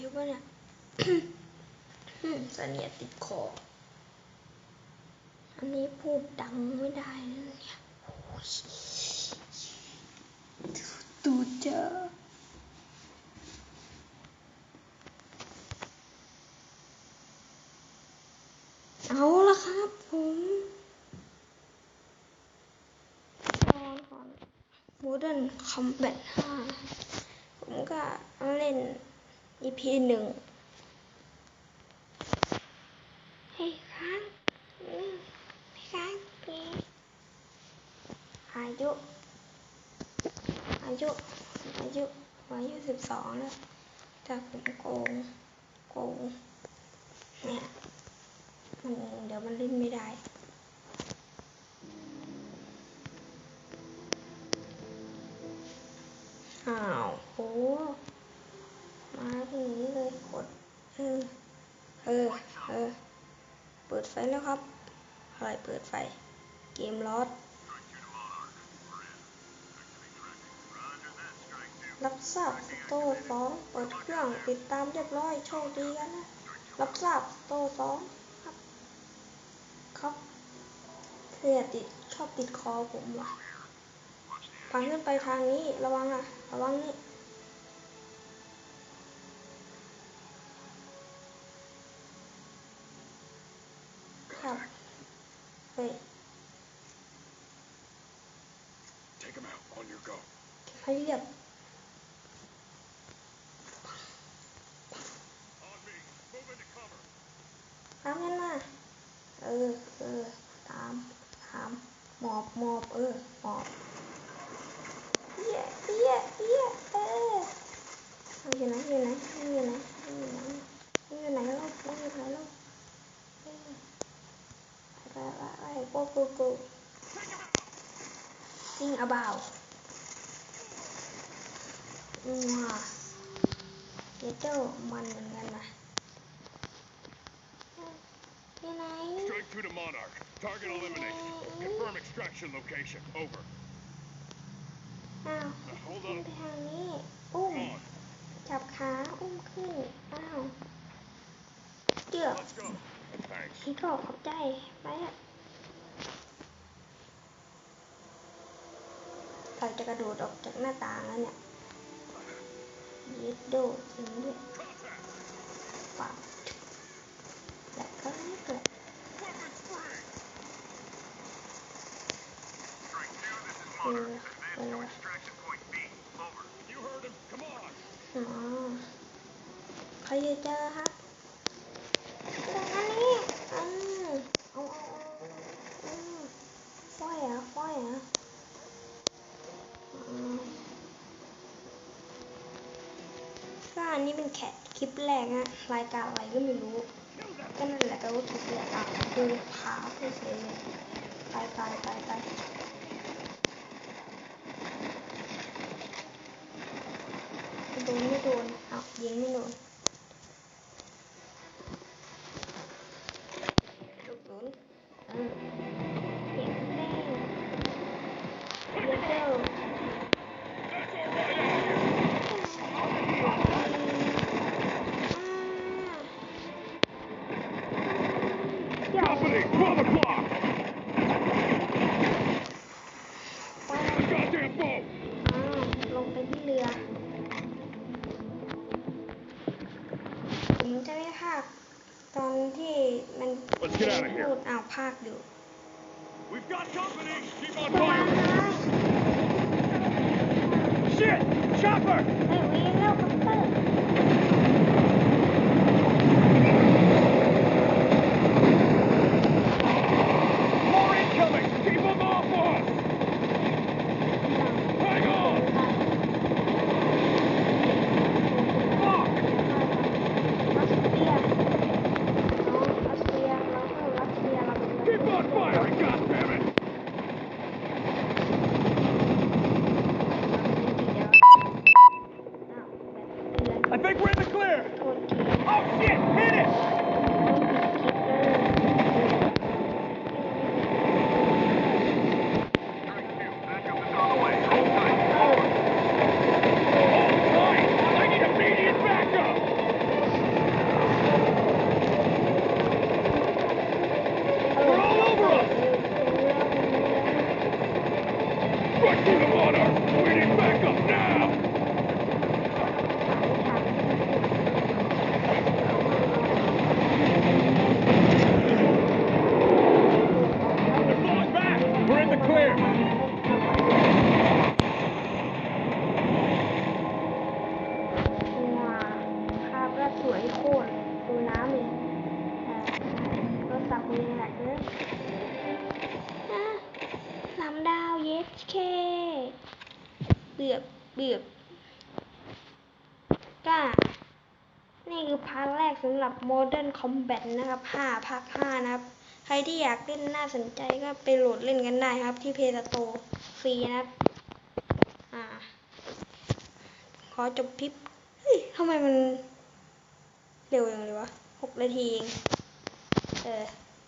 อยู่ปะเนี่ยเสนียดติดคอ อันนี้พูดดังไม่ได้นะเนี่ยโอ้ยตูเจอเอาละครับผมตอนก่อน Modern Combat 5ผมก็เล่น EP หนึ่งเฮ้ยค้างอืมค้างนี่อายุอายุอายุอายุสิบสองแล้วแต่ผมโกงโกงเนี่ยมันเดี๋ยวมันเล่นไม่ได้อ้าวโมาตรงนี้เลยกดเออเออเออเปิดไฟแล้วครับอะไรเปิดไฟ เกมลอดรับทราบโตสองเปิดเครื่องติดตามเรียบร้อยโชคดีกันนะรับทราบโตสองครับ ครับเพื่อติดชอบติดคอผมว่ะพังขึ้นไปทางนี้ระวังอะ ระวังนี่ Take him out. On your go. ให้เรียบ On me. Move into cover. ตามกันมาเออเออตามตามหมอบหมอบเออหมอบเอี้ยเอี้ยเอี้ยเออมันอยู่ไหนอยู่ไหนมันอยู่ไหนมันอยู่ไหนมันอยู่ไหนแล้วมันอยู่ไหนแล้วเออ ไปไปไปไป go go go ยิงอาบ่าวอืมว่ะเดี๋ยวเจ้ามันเหมือนกันนะอยู่ไหน Strike two to Monarch. Target eliminated. Confirm extraction location. Over. อ้าว Now hold ขึ้น on. ไปทางนี้ อุ้ม Come on. จับขา อุ้มขึ้น อ้าวเจือก Let's go. Thanks. พี่ก็ขอบใจ ไปอะ เราจะกระโดดออกจากหน้าต่างแล้วเนี่ยเย็ดโดดจริงด้วย Contact. ปากและก็ไม่เกิด Weapons free. Strike two, this is เออ Monarch. เอ Advance อ to extraction point B. Over. You heard him. Come on. อ๋อใครจะเจอครับตรงอันนี้อืมเอาเอาเอาอืมฝ้อยเหรอะฝ้อยเหรอะอืม ก็อันนี้เป็นแคทคลิปแรกนะรายการอะไรก็ไม่รู้ก็นั่นแหละแปว่าคลิปแรกอะคือพาไปเฉยเลยไปไปไปไปโดนไม่โดนอ้าวยิงไม่โดน Company. 12 o'clock. ว้า The goddamn boat. อ้าวลงไปที่เรือ ผมจะไม่พากตอนที่มัน Let's get out of here. พูดอ้าวพากอยู่ We've got company. Keep on ว้าย fire. Shit. Chopper. เฮ้ยวิ่งแล้วคัปเตอร์ More incoming. Keep them off us. Hang on. Fuck. รัสเซียน้องรัสเซียเราเข้ารัสเซียเราเป็น Keep on firing. God damn it. อ้าวแบบเตือน I think we're in the clear. โทษที Oh shit. Hit it. ต้องปิดคลิปเลย Strike two, backup is on the way. ไป Hold tight. เออ Hold tight. I need immediate backup. เบือบก็นี่คือพาร์ทแรกสำหรับ Modern Combat นะครับ5ภาค5นะครับ ใครที่อยากเล่นน่าสนใจก็ไปโหลดเล่นกันได้ครับ ที่เพจโตฟรีนะครับอ่า ขอจบคลิปเฮ้ยทำไมมัน เร็วอย่างเลยวะ6นาทีเอง เออ